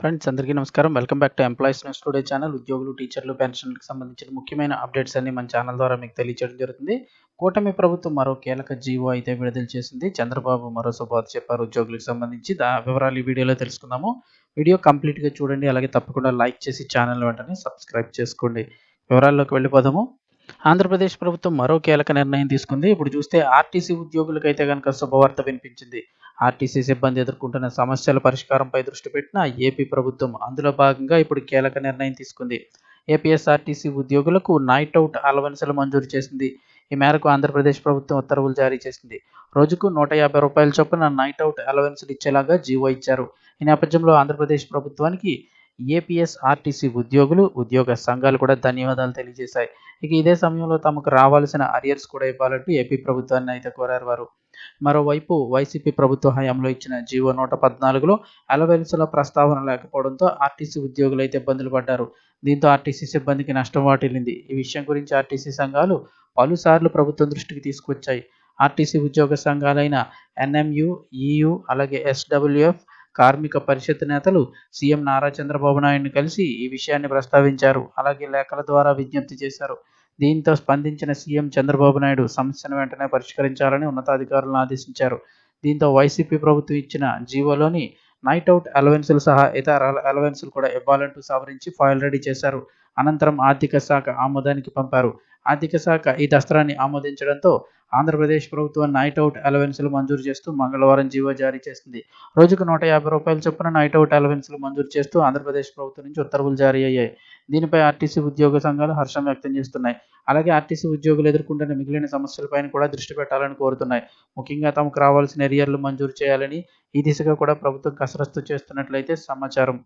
Friends అందరికీ నమస్కారం. Welcome back to employees news today channel. ఉద్యోగులు, టీచర్లు, పెన్షన్‌లకు సంబంధించిన ముఖ్యమైన అప్డేట్స్ అన్ని మన ఛానల్ ద్వారా మీకు తెలియజేయడం జరుగుతుంది. కూటమి ప్రభుత్వం మరో కీలక జీవో అయితే విడుదల చేసింది. చంద్రబాబు మరో శుభార్త చెప్పారు ఉద్యోగులకు సంబంధించి. దా వివరాలు ఈ వీడియోలో తెలుసుకుందాము. వీడియో కంప్లీట్‌గా చూడండి. అలాగే తప్పకుండా లైక్ చేసి ఛానల్ వెంటనే సబ్స్క్రైబ్ చేసుకోండి. వివరాల్లోకి వెళ్ళిపోదాము. ఆంధ్రప్రదేశ్ ప్రభుత్వం మరో కీలక నిర్ణయం తీసుకుంది. ఇప్పుడు చూస్తే ఆర్టీసీ ఉద్యోగులకైతే కనుక శుభవార్త వినిపించింది. ఆర్టీసీ సిబ్బంది ఎదుర్కొంటున్న సమస్యల పరిష్కారంపై దృష్టి పెట్టిన ఏపీ ప్రభుత్వం అందులో భాగంగా ఇప్పుడు కీలక నిర్ణయం తీసుకుంది. ఏపీఎస్ఆర్టీసీ ఉద్యోగులకు నైట్ అవుట్ అలవెన్సులు మంజూరు చేసింది. ఈ మేరకు ఆంధ్రప్రదేశ్ ప్రభుత్వం ఉత్తర్వులు జారీ చేసింది. రోజుకు నూట యాభై రూపాయల చొప్పున నైట్ అవుట్ అలవెన్స్‌లు ఇచ్చేలాగా జీవో ఇచ్చారు. ఈ నేపథ్యంలో ఆంధ్రప్రదేశ్ ప్రభుత్వానికి ఏపీఎస్ఆర్టీసీ ఉద్యోగులు, ఉద్యోగ సంఘాలు కూడా ధన్యవాదాలు తెలియజేశాయి. ఇక ఇదే సమయంలో తమకు రావాల్సిన అరియర్స్ కూడా ఇవ్వాలంటూ ఏపీ ప్రభుత్వాన్ని అయితే కోరారు వారు. మరోవైపు వైసీపీ ప్రభుత్వ హయాంలో ఇచ్చిన జీవో నూట పద్నాలుగులో అలవెన్స్‌ల ప్రస్తావన లేకపోవడంతో ఆర్టీసీ ఉద్యోగులైతే ఇబ్బందులు పడ్డారు. దీంతో ఆర్టీసీ సిబ్బందికి నష్టం వాటిల్లింది. ఈ విషయం గురించి ఆర్టీసీ సంఘాలు పలుసార్లు ప్రభుత్వం దృష్టికి తీసుకొచ్చాయి ఆర్టీసీ ఉద్యోగ సంఘాలైన ఎన్ఎంయు, ఈయు, అలాగే ఎస్‌డబ్ల్యూఎఫ్, కార్మిక పరిషత్ నేతలు సీఎం నారా చంద్రబాబు నాయుడుని కలిసి ఈ విషయాన్ని ప్రస్తావించారు. అలాగే లేఖల ద్వారా విజ్ఞప్తి చేశారు. దీంతో స్పందించిన సీఎం చంద్రబాబు నాయుడు సమస్యను వెంటనే పరిష్కరించాలని ఉన్నతాధికారులను ఆదేశించారు. దీంతో వైసీపీ ప్రభుత్వం ఇచ్చిన జీవోలోని నైట్ అవుట్ అలవెన్సులు సహా ఇతర అలవెన్సులు కూడా ఇవ్వాలంటూ సవరించి ఫైల్ రెడీ చేశారు. అనంతరం ఆర్థిక శాఖ ఆమోదానికి పంపారు. ఆర్థిక శాఖ ఈ దస్త్రాన్ని ఆమోదించడంతో ఆంధ్రప్రదేశ్ ప్రభుత్వం నైట్ అవుట్ అలవెన్స్‌లు మంజూరు చేస్తూ మంగళవారం జీవో జారీ చేసింది. రోజుకు నూట యాభై రూపాయల చొప్పున నైట్ అవుట్ అలవెన్స్‌లు మంజూరు చేస్తూ ఆంధ్రప్రదేశ్ ప్రభుత్వం నుంచి ఉత్తర్వులు జారీ అయ్యాయి. దీనిపై ఆర్టీసీ ఉద్యోగ సంఘాలు హర్షం వ్యక్తం చేస్తున్నాయి. అలాగే ఆర్టీసీ ఉద్యోగులు ఎదుర్కొంటున్న మిగిలిన సమస్యలపైన కూడా దృష్టి పెట్టాలని కోరుతున్నాయి. ముఖ్యంగా తమకు రావాల్సిన ఎరియర్లు మంజూరు చేయాలని ఈ దిశగా కూడా ప్రభుత్వం కసరత్తు చేస్తున్నట్లయితే సమాచారం.